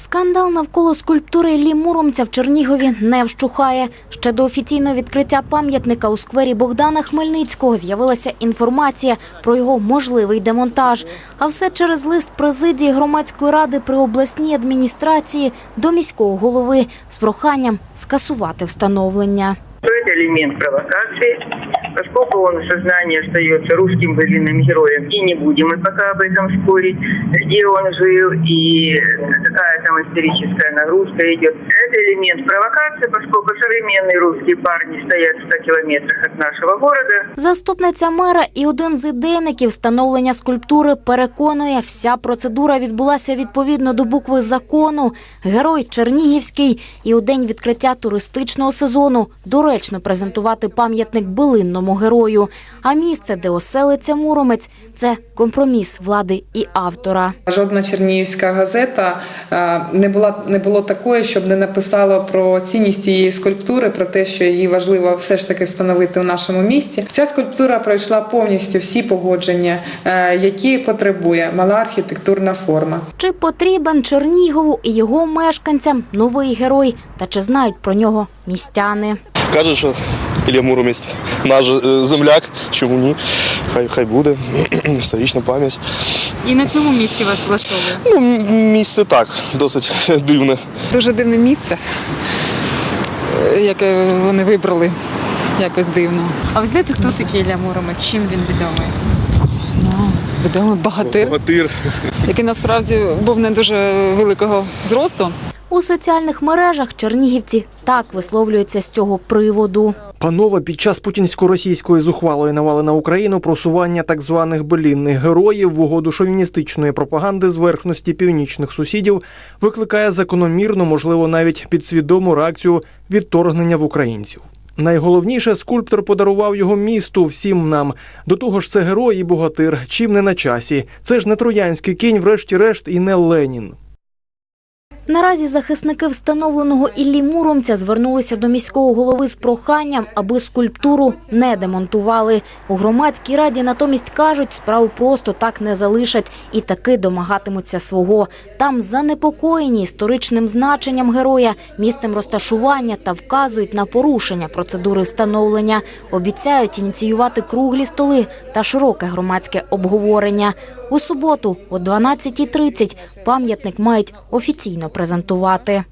Скандал навколо скульптури Іллі Муромця в Чернігові не вщухає. Ще до офіційного відкриття пам'ятника у сквері Богдана Хмельницького з'явилася інформація про його можливий демонтаж. А все через лист президії громадської ради при обласній адміністрації до міського голови з проханням скасувати встановлення. что это элемент провокации, поскольку он в сознании остается русским былинным героем, и не будем мы пока об этом спорить, где он жил и какая е, там историческая нагрузка идет. Это элемент провокации, поскольку современные русские парни стоят в 100 километрах от нашего города, Заступниця мера і один з ідейників встановлення скульптури переконує, вся процедура відбулася відповідно до букви закону. Герой Чернігівський і у день відкриття туристичного сезону доречно презентувати пам'ятник билинному герою. А місце, де оселиться Муромець, це компроміс влади і автора. Жодна чернігівська газета е, не була не було такої, щоб не написала про цінність цієї скульптури, про те, що її важливо все ж таки встановити у нашому місті. Ця скульптура пройшла повністю всі погодження, е, які потребує мала архітектурна форма. Чи потрібен Чернігову і його мешканцям новий герой? Та чи знають про нього містяни? Каже, що Ілля Муромець наш е, земляк, чому ні? Хай хай буде. Історична пам'ять. І на цьому місці вас влаштовує. Ну, місце так, досить дивне. Дуже дивне місце, е, яке вони вибрали. Якось дивно. А ви знаєте, хто такий Ілля Муромець? Чим він відомий? Ну, відомий багатир, Богатир. який насправді був не дуже великого зросту. У соціальних мережах чернігівці так висловлюються з цього приводу. Панове, під час путінсько-російської зухвалої навали на Україну просування так званих белінних героїв в угоду шовіністичної пропаганди зверхності північних сусідів викликає закономірну, можливо, навіть підсвідому реакцію відторгнення в українців. Найголовніше, скульптор подарував його місту всім нам. До того ж, це герой і богатир, чим не на часі. Це ж не троянський кінь, врешті-решт, і не Ленін. Наразі захисники встановленого Іллі Муромця звернулися до міського голови з проханням, аби скульптуру не демонтували. У громадській раді натомість кажуть, справу просто так не залишать і таки домагатимуться свого. Там занепокоєні історичним значенням героя, місцем розташування та вказують на порушення процедури встановлення. Обіцяють ініціювати круглі столи та широке громадське обговорення. У суботу о 12.30 пам'ятник мають офіційно презентувати.